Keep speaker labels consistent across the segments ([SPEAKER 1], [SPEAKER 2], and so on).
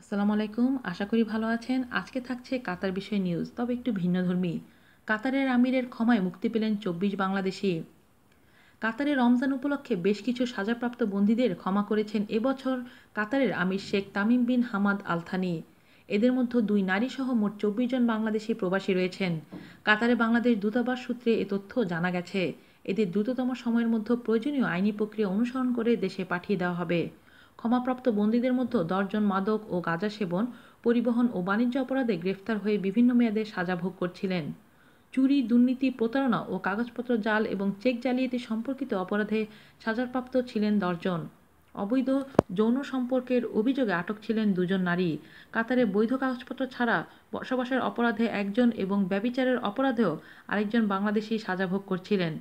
[SPEAKER 1] আসসালামু আলাইকুম। আশা করি ভালো আছেন। আজকে থাকছে কাতার বিষয় নিউজ, তবে একটু ভিন্নধর্মী কাতারের আমিরের ক্ষমায় মুক্তি পেলেন চব্বিশ বাংলাদেশি। কাতারে রমজান উপলক্ষে বেশ কিছু সাজাপ্রাপ্ত বন্দীদের ক্ষমা করেছেন এবছর কাতারের আমির Sheikh Tamim bin Hamad Al Thani. এদের মধ্যে দুই নারী সহ মোট চব্বিশ জন বাংলাদেশি প্রবাসী রয়েছেন। কাতারে বাংলাদেশ দূতাবাস সূত্রে এ তথ্য জানা গেছে। এদের দ্রুততম সময়ের মধ্যে প্রয়োজনীয় আইনি প্রক্রিয়া অনুসরণ করে দেশে পাঠিয়ে দেওয়া হবে। ক্ষমাপ্রাপ্ত বন্দীদের মধ্যে দশজন মাদক ও গাঁজা সেবন, পরিবহন ও বাণিজ্য অপরাধে গ্রেফতার হয়ে বিভিন্ন মেয়াদে সাজা ভোগ করছিলেন। চুরি, দুর্নীতি, প্রতারণা ও কাগজপত্র জাল এবং চেক জালিয়াতি সম্পর্কিত অপরাধে সাজাপ্রাপ্ত ছিলেন দশজন। অবৈধ যৌন সম্পর্কের অভিযোগে আটক ছিলেন দুজন নারী। কাতারে বৈধ কাগজপত্র ছাড়া বসবাসের অপরাধে একজন এবং ব্যবিচারের অপরাধেও আরেকজন বাংলাদেশি সাজা ভোগ করছিলেন।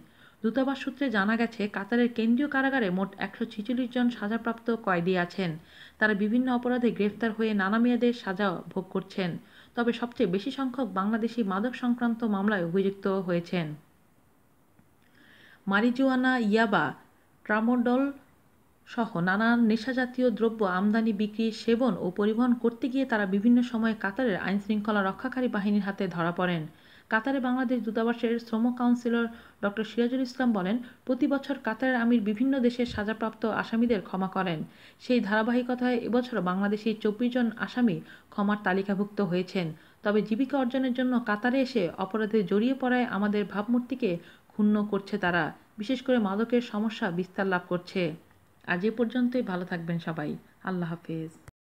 [SPEAKER 1] দূতাবাস সূত্রে জানা গেছে, কাতারের কেন্দ্রীয় কারাগারে মোট একশো ছিচল্লিশ জন সাজাপ্রাপ্ত কয়েদি আছেন। তারা বিভিন্ন অপরাধে গ্রেফতার হয়ে নানা মেয়াদের সাজা ভোগ করছেন। তবে সবচেয়ে বেশি সংখ্যক বাংলাদেশি মাদক সংক্রান্ত মামলায় অভিযুক্ত হয়েছেন। মারিজুয়ানা ইয়াবা, ট্রামোডল সহ নানা নেশাজাতীয় দ্রব্য আমদানি, বিক্রি, সেবন ও পরিবহন করতে গিয়ে তারা বিভিন্ন সময়ে কাতারের আইনশৃঙ্খলা রক্ষাকারী বাহিনীর হাতে ধরা পড়েন। কাতারে বাংলাদেশ দূতাবাসের শ্রম কাউন্সিলর ডক্টর সিরাজুল ইসলাম বলেন, প্রতি বছর কাতারের আমির বিভিন্ন দেশের সাজাপ্রাপ্ত আসামিদের ক্ষমা করেন। সেই ধারাবাহিকতায় এবছর বাংলাদেশি চব্বিশ জন আসামি ক্ষমার তালিকাভুক্ত হয়েছেন। তবে জীবিকা অর্জনের জন্য কাতারে এসে অপরাধে জড়িয়ে পড়ায় আমাদের ভাবমূর্তিকে ক্ষুণ্ণ করছে তারা। বিশেষ করে মাদকের সমস্যা বিস্তার লাভ করছে। আজ এ পর্যন্তই, ভালো থাকবেন সবাই। আল্লাহ হাফেজ।